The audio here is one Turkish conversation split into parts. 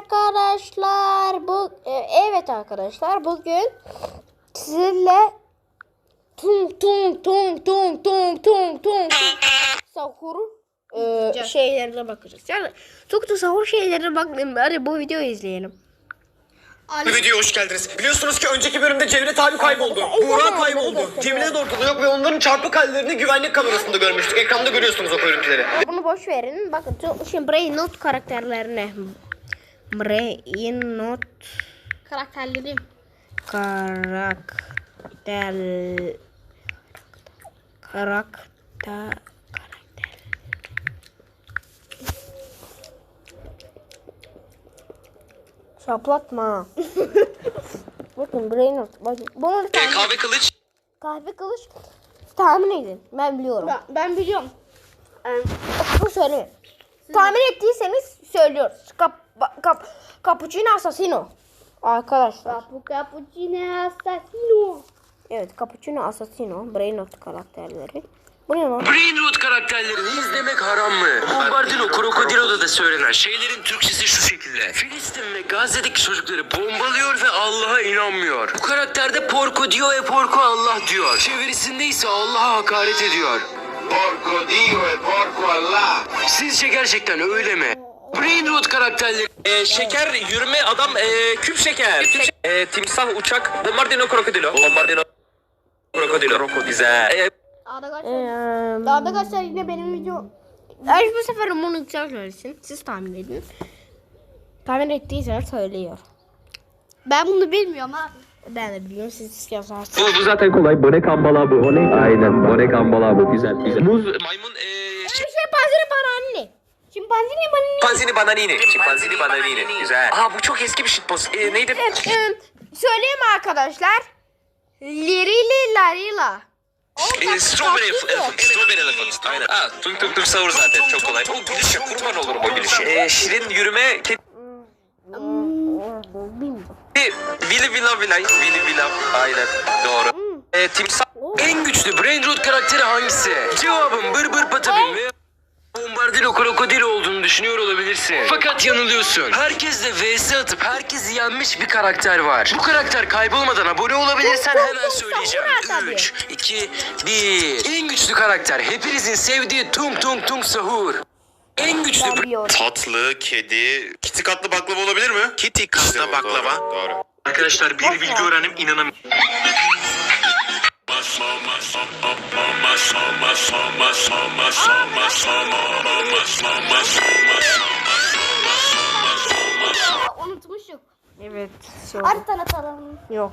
arkadaşlar. Bu e, evet arkadaşlar bugün sizinle tung tung tung tung tung tung tung sahur e, şeylerine bakacağız. Yani çok da sahur şeylerine bakmayın. Hadi bu videoyu izleyelim. Bu videoya hoş geldiniz. Biliyorsunuz ki önceki bölümde Cemile abi kayboldu. Buğra kayboldu. Cemile de ortada yok ve onların çarpık hallerini güvenlik kamerasında görmüştük. Ekranda görüyorsunuz o görüntüleri. Bunu boş verin. Bakın şimdi Brain Not karakterlerine. Brain Not Karakterleri. karakter karakter karakter Şaplatma. Bakın Brain Not. Bakın bunu tahmin, kahve kılıç. kahve kılıç tahmin edin. Ben biliyorum. Ben, ben biliyorum. Ee, Bu söyle. Tahmin ettiyseniz söylüyoruz. Kap, kap, Cappuccino Assassino. Arkadaşlar. Capu Cappuccino Assassino. Evet Cappuccino Assassino. Brainrot karakterleri. Bu ne lan? Brainroot karakterlerini izlemek haram mı? Bombardino Crocodilo'da da söylenen şeylerin Türkçesi şu şekilde. Filistin ve Gazze'deki çocukları bombalıyor ve Allah'a inanmıyor. Bu karakterde porco diyor ve porco Allah diyor. Çevirisinde ise Allah'a hakaret ediyor. Porco Dio e porco Allah. Sizce gerçekten öyle mi? Brainroot karakterleri E, şeker, yürüme, adam, e, küp şeker. Küp şeker. E, timsah, uçak, bombardino, krokodilo. Bombardino, krokodilo. Güzel. E, Arkadaşlar. Ee, Arkadaşlar yine benim video. Ay bu sefer bunu güzel söylesin. Siz tahmin edin. Tahmin ettiyseniz söylüyor. Ben bunu bilmiyorum ha. Ben de biliyorum siz yazarsınız. Bu, bu zaten kolay. Bone kambala bu. O ne? Aynen. Bone kambala bu. Güzel güzel. Muz maymun, e, Şempanzini bananini. Şempanzini bananini. Panzini bananini. Çimpanzini bananini. Güzel. Aa bu çok eski bir shitpost. E, neydi? Evet, e, söyleyeyim arkadaşlar. Lirili larila. E, strawberry, elephant, strawberry elephant. Aynen. Aa, tung tung tung sahur zaten çok kolay. O gülüşe kurban olurum o gülüşe. E, şirin yürüme, kedi. Willy Villa Villa. Willy Villa. Aynen. Doğru. E, timsah. en güçlü Brainroot karakteri hangisi? Cevabın bır bır patapim ve Bombardino Krokodil olduğunu düşünüyor olabilirsin. Fakat yanılıyorsun. Herkesle vs atıp herkesi yenmiş bir karakter var. Bu karakter kaybolmadan abone olabilirsen hemen söyleyeceğim. sahur abi. 3, 2, 1. En güçlü karakter hepinizin sevdiği Tung Tung Tung Sahur. En güçlü. Tatlı, kedi, kiti katlı baklava olabilir mi? Kitty katlı baklava. Doğru. doğru. Arkadaşlar bir bilgi öğrenip inanamıyorum. Unutmuşum. Evet. Söyle. Hadi tanıtalım. Yok.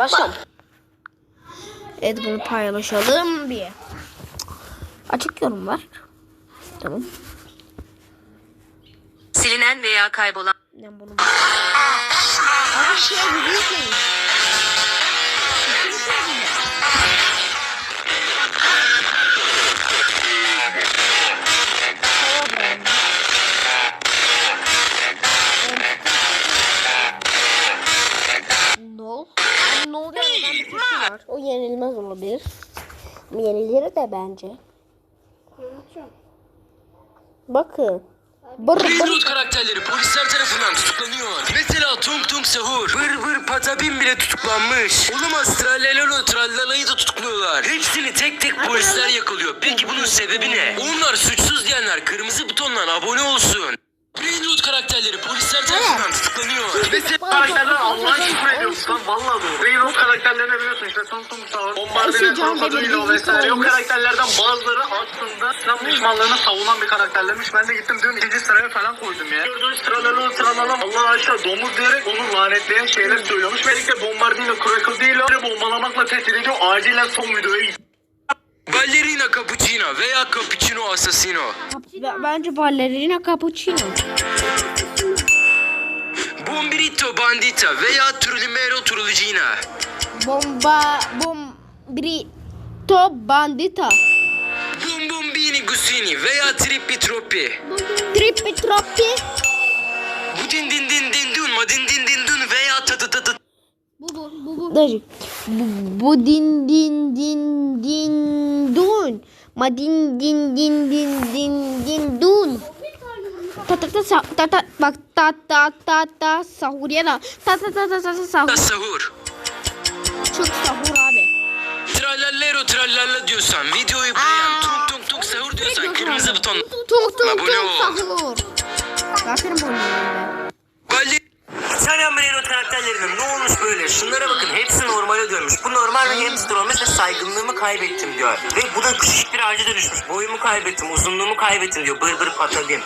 Başlayalım. Evet bunu paylaşalım bir. Açık yorum var. Tamam. Silinen veya kaybolan Ben bunu... Abi şey yükleyin. Yenilir de bence. Bakın. Bır bır. Railroad karakterleri polisler tarafından tutuklanıyor. Mesela Tung Tung Sahur, Vır Vır Patapim bile tutuklanmış. Olamaz Trallelelo Trallala'yı da tutukluyorlar. Hepsini tek tek polisler yakalıyor. Peki bunun sebebi ne? Onlar suçsuz diyenler kırmızı butondan abone olsun. Karakterleri polisler tarafından tutuklanıyor. Mesela Karakterler Allah'a şükür ediyorsun lan valla bu. Railroad karakterlerini biliyorsun işte Tung Tung Sağır, Bombardino, Krokodilo vesaire. O karakterlerden bazıları aslında İslam düşmanlığını savunan bir karakterlermiş. Ben de gittim dün ikinci sıraya falan koydum ya. Gördüğünüz tralala tralala Allah aşağı domuz diyerek onu lanetleyen şeyler söylüyormuş. Özellikle Bombardino, Krokodilo bombalamakla tehdit ediyor. Acilen son videoya Cappuccino veya Cappuccino Assassino. B- Bence ballerina cappuccino. Bombirito Bandita veya Trulimero Truligina. Bomba bombrito bandita. Bombombini Gusini veya Trippi Troppi. Trippi troppi. Bu din din din din dun ma din din din dun veya tı tı tı tı. Dajı. Bu, bu din din din din dun. Ma din din din din din dun. Ta ta ta sa- ta ta bak ta ta ta ta sahur ya da ta ta ta ta ta ta sahur. Sahur. Çok sahur abi. Trallallero trallalla diyorsan videoyu beğen. Tung tung tung sahur diyorsan kırmızı buton. Tung tung tung sahur. Zaten bunu. İtalyan Marino karakterlerinin ne olmuş böyle? Şunlara bakın hepsi normale dönmüş. Bu normal bir hamster olmuş ve saygınlığımı kaybettim diyor. Ve bu da küçük bir ağaca dönüşmüş. Boyumu kaybettim, uzunluğumu kaybettim diyor. Bır bır patladım.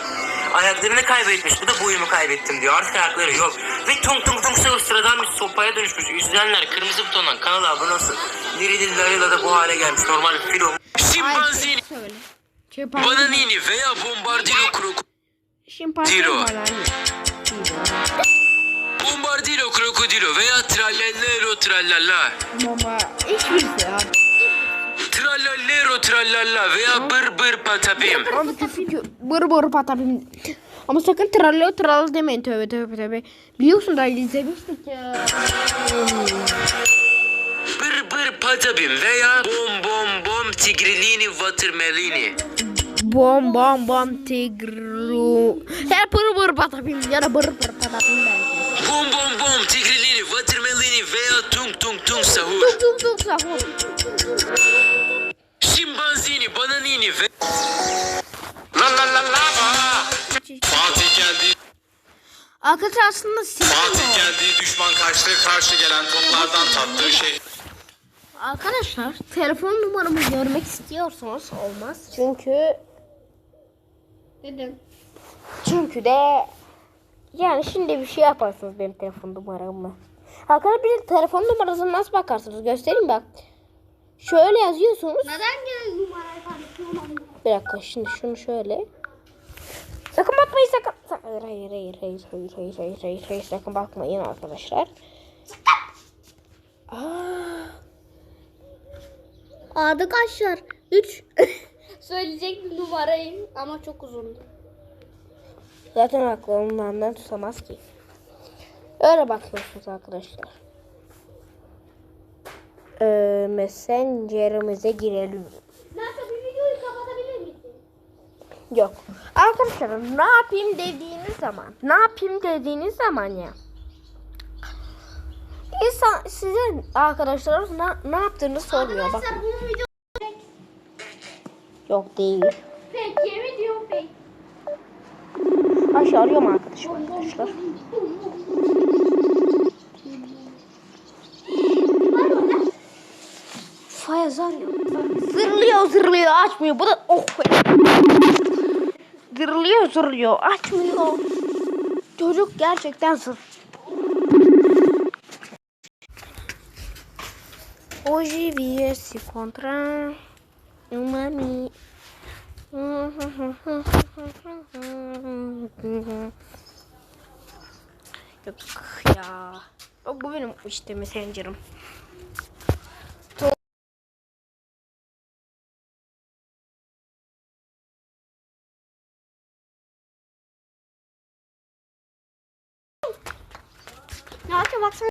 Ayaklarını kaybetmiş. Bu da boyumu kaybettim diyor. Artık ayakları yok. Ve tung tung tung sahur sıradan bir sopaya dönüşmüş. İzleyenler kırmızı butondan kanala abone olsun. Liri Larila da bu hale gelmiş. Normal bir fil olmuş. Şimpanzini, bananini veya bombardino krokodilo. Şempanze Tiro. Bombardilo krokodilo veya trallallero trallalla. Bomba. Hiçbirisi abi. Trallallero trallalla veya bır bır patapim. Bır bır patapim. Ama sakın trallo trallo demeyin tövbe tövbe tövbe. Biliyorsun da izlemiştik ya. Bır bır patapim veya bom bom bom tigrilini watermelini. Bom bom bom tigru. Her bır bır patapim ya da bır bır patapim bence. Bom bom bom tigrilini watermelini veya tung tung tung sahur. Tuk tuk tuk sahur. Şimpanzini bananini ve... La la la la. Fatih geldi. Arkadaşlar aslında Fatih sinema. geldi. Düşman kaçtı. Karşı gelen toplardan tattığı şey. Arkadaşlar telefon numaramı görmek istiyorsanız olmaz. Çünkü Dedim. Çünkü de yani şimdi bir şey yaparsınız benim telefon numaramı. Arkadaşlar telefon numarasını nasıl bakarsınız? Göstereyim bak. Şöyle yazıyorsunuz. Neden numarayı Bir dakika şimdi şunu şöyle. Sakın bakmayın sakın. Hayır hayır hayır hayır hayır hayır hayır hayır, hayır. sakın bakmayın arkadaşlar. Aa. Arkadaşlar 3 söyleyecektim numarayı ama çok uzundu zaten aklımın benden tutamaz ki. Öyle bakıyorsunuz arkadaşlar. Ee, messenger'imize girelim. Nasıl bir videoyu kapatabilir misin? Yok. Arkadaşlar ne yapayım dediğiniz zaman, ne yapayım dediğiniz zaman ya. İnsan size arkadaşlarınız ne, ne yaptığını sormuyor. Bakın. Arkadaşlar bu video Yok değil. pek yemin diyorum pek. Aşağı arıyorum arkadaşım arkadaşlar. Fayaz arıyor. Zırlıyor zırlıyor açmıyor. Bu da oh. Zırlıyor zırlıyor açmıyor. Çocuk gerçekten zır. Hoje viesse contra uma. Yok ya. Yok bu benim işte messenger'ım. Ne yapacağım baksana.